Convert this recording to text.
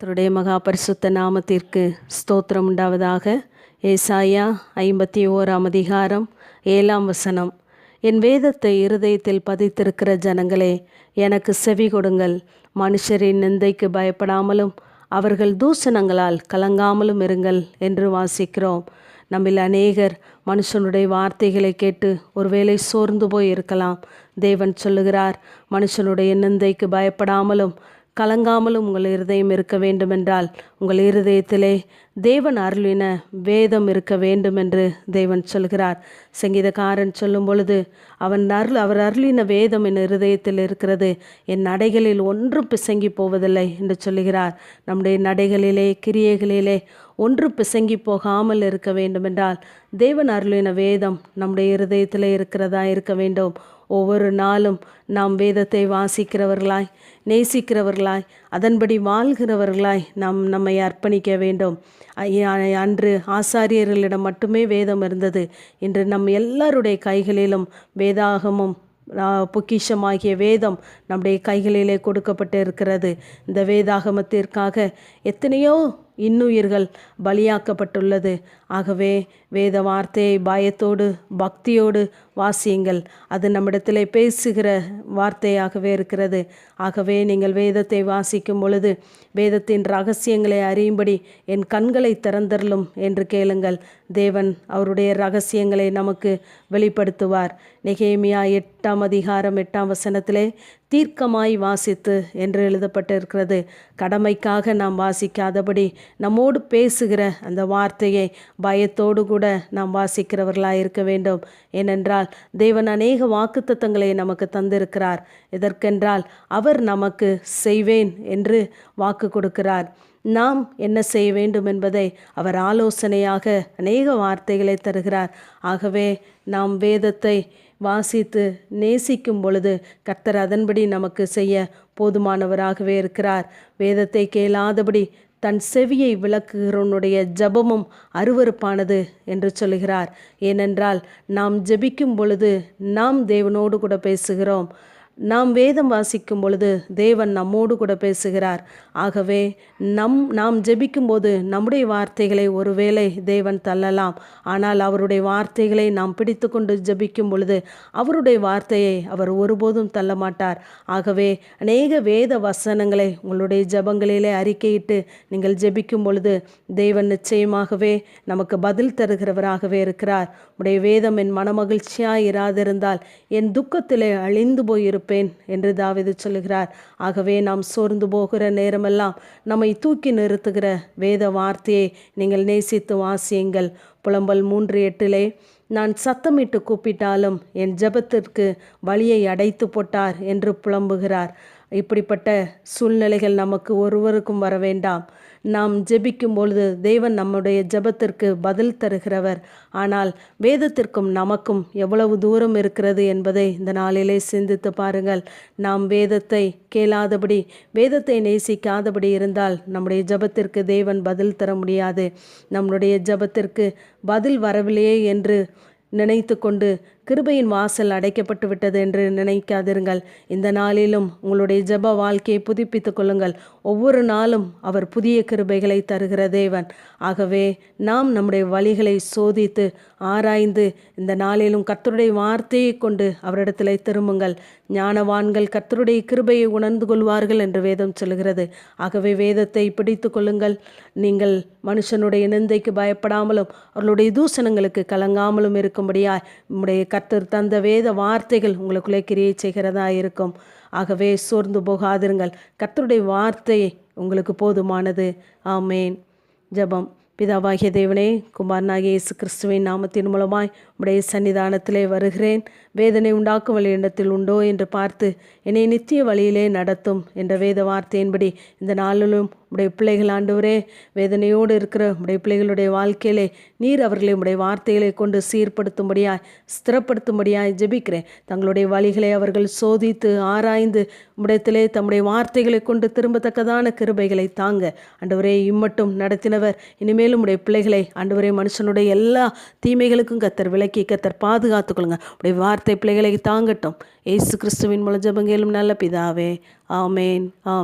கர்த்தருடைய மகா பரிசுத்த நாமத்திற்கு ஸ்தோத்திரம் உண்டாவதாக. ஏசாயா ஐம்பத்தி ஓராம் அதிகாரம் ஏழாம் வசனம். என் வேதத்தை இருதயத்தில் பதித்திருக்கிற ஜனங்களே எனக்கு செவி கொடுங்கள். மனுஷரின் நிந்தைக்கு பயப்படாமலும் அவர்கள் தூசணங்களால் கலங்காமலும் இருங்கள் என்று வாசிக்கிறோம். நம்மில் அநேகர் மனுஷனுடைய வார்த்தைகளை கேட்டு ஒருவேளை சோர்ந்து போய் இருக்கலாம் தேவன் சொல்லுகிறார் மனுஷனுடைய நிந்தைக்கு பயப்படாமலும் கலங்காமலும் உங்கள் இருதயம் இருக்க வேண்டுமென்றால் உங்கள் இருதயத்திலே தேவன் அருளின வேதம் இருக்க வேண்டும் என்று தேவன் சொல்கிறார். சங்கீதக்காரன் சொல்லும் பொழுது அவன் அருள் அவர் அருளின வேதம் என் இருதயத்தில் இருக்கிறது. என் நடைகளில் ஒன்றும் பிசங்கி போவதில்லை என்று சொல்லுகிறார். நம்முடைய நடைகளிலே கிரியைகளிலே ஒன்று பிசங்கி போகாமல் இருக்க வேண்டுமென்றால் தேவன் அருளின வேதம் நம்முடைய இருதயத்தில் இருக்கிறதா இருக்க வேண்டும். ஒவ்வொரு நாளும் நாம் வேதத்தை வாசிக்கிறவர்களாய் நேசிக்கிறவர்களாய் அதன்படி வாழ்கிறவர்களாய் நாம் நம்மை அர்ப்பணிக்க வேண்டும். அன்று ஆசாரியர்களிடம் மட்டுமே வேதம் இருந்தது. இன்று நம் எல்லாருடைய கைகளிலும் வேதாகமும் பொக்கிஷமாகிய வேதம் நம்முடைய கைகளிலே கொடுக்கப்பட்டு இருக்கிறது இந்த வேதாகமத்திற்காக எத்தனையோ இன்னுயிர்கள் பலியாக்கப்பட்டுள்ளது. ஆகவே வேத வார்த்தையை பயத்தோடு பக்தியோடு வாசியுங்கள். அது நம்மிடத்தில் பேசுகிற வார்த்தையாகவே இருக்கிறது. ஆகவே நீங்கள் வேதத்தை வாசிக்கும் பொழுது வேதத்தின் ரகசியங்களை அறியும்படி என் கண்களை திறந்தரலும் என்று கேளுங்கள். தேவன் அவருடைய ரகசியங்களை நமக்கு வெளிப்படுத்துவார். நெகேமியா எட்டாம் அதிகாரம் எட்டாம் வசனத்திலே தீர்க்கமாய் வாசித்து என்று எழுதப்பட்டிருக்கிறது. கடமைக்காக நாம் வாசிக்காதபடி நம்மோடு பேசுகிற அந்த வார்த்தையை பயத்தோடு கூட நாம் வாசிக்கிறவர்களாக இருக்க வேண்டும். ஏனென்றால் தேவன் அநேக வாக்குத்தத்தங்களை நமக்கு தந்திருக்கிறார். எதற்கென்றால் அவர் நமக்கு செய்வேன் என்று வாக்கு கொடுக்கிறார். நாம் என்ன செய்ய வேண்டும் என்பதை அவர் ஆலோசனையாக அநேக வார்த்தைகளை தருகிறார். ஆகவே நாம் வேதத்தை வாசித்து நேசிக்கும் பொழுது கர்த்தர் அதன்படி நமக்கு செய்ய போதுமானவராகவே இருக்கிறார். வேதத்தை கேளாதபடி தன் செவியை விளக்குகிறவனுடைய ஜபமும் அருவறுப்பானது என்று சொல்கிறார் ஏனென்றால் நாம் ஜெபிக்கும் பொழுது நாம் தேவனோடு கூட பேசுகிறோம். நாம் வேதம் வாசிக்கும் பொழுது தேவன் நம்மோடு கூட பேசுகிறார். ஆகவே நம் நாம் ஜெபிக்கும்போது நம்முடைய வார்த்தைகளை ஒருவேளை தேவன் தள்ளலாம். ஆனால் அவருடைய வார்த்தைகளை நாம் பிடித்து கொண்டு ஜெபிக்கும் பொழுது அவருடைய வார்த்தையை அவர் ஒருபோதும் தள்ள மாட்டார் ஆகவே அநேக வேத வசனங்களை உங்களுடைய ஜபங்களிலே அறிக்கையிட்டு நீங்கள் ஜெபிக்கும் பொழுது தேவன் நிச்சயமாகவே நமக்கு பதில் தருகிறவராகவே இருக்கிறார். உடைய வேதம் என் மனமகிழ்ச்சியாக இராதிருந்தால் என் துக்கத்திலே அழிந்து போயிருப்பேன். இருப்பேன் என்று தாவிது சொல்லுகிறார். ஆகவே நாம் சோர்ந்து போகிற நேரமெல்லாம் நம்மை தூக்கி நிறுத்துகிற வேத வார்த்தையை நீங்கள் நேசித்து வாசியுங்கள். புலம்பல் மூன்று எட்டிலே நான் சத்தமிட்டு கூப்பிட்டாலும் என் ஜபத்திற்கு வழியை அடைத்து போட்டார் என்று புலம்புகிறார். இப்படிப்பட்ட சூழ்நிலைகள் நமக்கு ஒருவருக்கும் வர வேண்டாம். நாம் ஜெபிக்கும் பொழுது தேவன் நம்முடைய ஜெபத்திற்கு பதில் தருகிறவர். ஆனால் வேதத்திற்கும் நமக்கும் எவ்வளவு தூரம் இருக்கிறது என்பதை இந்த நாளிலே சிந்தித்து பாருங்கள். நாம் வேதத்தை கேளாதபடி வேதத்தை நேசிக்காதபடி இருந்தால் நம்முடைய ஜெபத்திற்கு தேவன் பதில் தர முடியாது. நம்முடைய ஜெபத்திற்கு பதில் வரவில்லையே என்று நினைத்து கொண்டு கிருபையின் வாசல் அடைக்கப்பட்டு விட்டது என்று நினைக்காதிருங்கள். இந்த நாளிலும் உங்களுடைய ஜப வாழ்க்கையை புதுப்பித்துக் கொள்ளுங்கள். ஒவ்வொரு நாளும் அவர் புதிய கிருபைகளை தருகிற தேவன். ஆகவே நாம் நம்முடைய வழிகளை சோதித்து ஆராய்ந்து இந்த நாளிலும் கர்த்தருடைய வார்த்தையை கொண்டு அவரிடத்தில் திரும்புங்கள். ஞானவான்கள் கர்த்தருடைய கிருபையை உணர்ந்து கொள்வார்கள் என்று வேதம் சொல்கிறது ஆகவே வேதத்தை பிடித்து கொள்ளுங்கள். நீங்கள் மனுஷனுடைய நிந்தைக்கு பயப்படாமலும் அவர்களுடைய தூசணங்களுக்கு கலங்காமலும் இருக்கும்படியாய் நம்முடைய கர்த்தர் தந்த வேத வார்த்தைகள் உங்களுக்குள்ளே கிரியை செய்கிறதா இருக்கும். ஆகவே சோர்ந்து போகாதிருங்கள். கர்த்தருடைய வார்த்தை உங்களுக்கு போதுமானது. ஆமேன். ஜபம். பிதாவாகிய தேவனே குமாரனாகிய இயேசு கிறிஸ்துவின் நாமத்தின் மூலமாய் உடைய சன்னிதானத்திலே வருகிறேன். வேதனை உண்டாக்கும் வழி எண்ணத்தில் உண்டோ என்று பார்த்து என்னை நித்திய வழியிலே நடத்தும் என்ற வேத வார்த்தையின்படி இந்த நாளிலும் உடைய பிள்ளைகள் ஆண்டவரே வேதனையோடு இருக்கிற உடைய பிள்ளைகளுடைய வாழ்க்கையிலே நீர் அவர்களை உடைய வார்த்தைகளை கொண்டு சீர்படுத்தும்படியாய் ஸ்திரப்படுத்தும்படியாய் ஜெபிக்கிறேன். தங்களுடைய வழிகளை அவர்கள் சோதித்து ஆராய்ந்து உடையத்திலே தம்முடைய வார்த்தைகளை கொண்டு திரும்பத்தக்கதான கிருபைகளை தாங்க. ஆண்டவரே இம்மட்டும் நடத்தினவர். இனிமேலும் உடைய பிள்ளைகளை ஆண்டவரே மனுஷனுடைய எல்லா தீமைகளுக்கும் கத்தர் விலை விலக்கி கத்தர் பாதுகாத்துக்கொள்ளுங்க. உடைய வார்த்தை பிள்ளைகளை தாங்கட்டும். ஏசு கிறிஸ்துவின் மூலம் ஜபங்கேலும் நல்ல பிதாவே. ஆமேன். ஆம்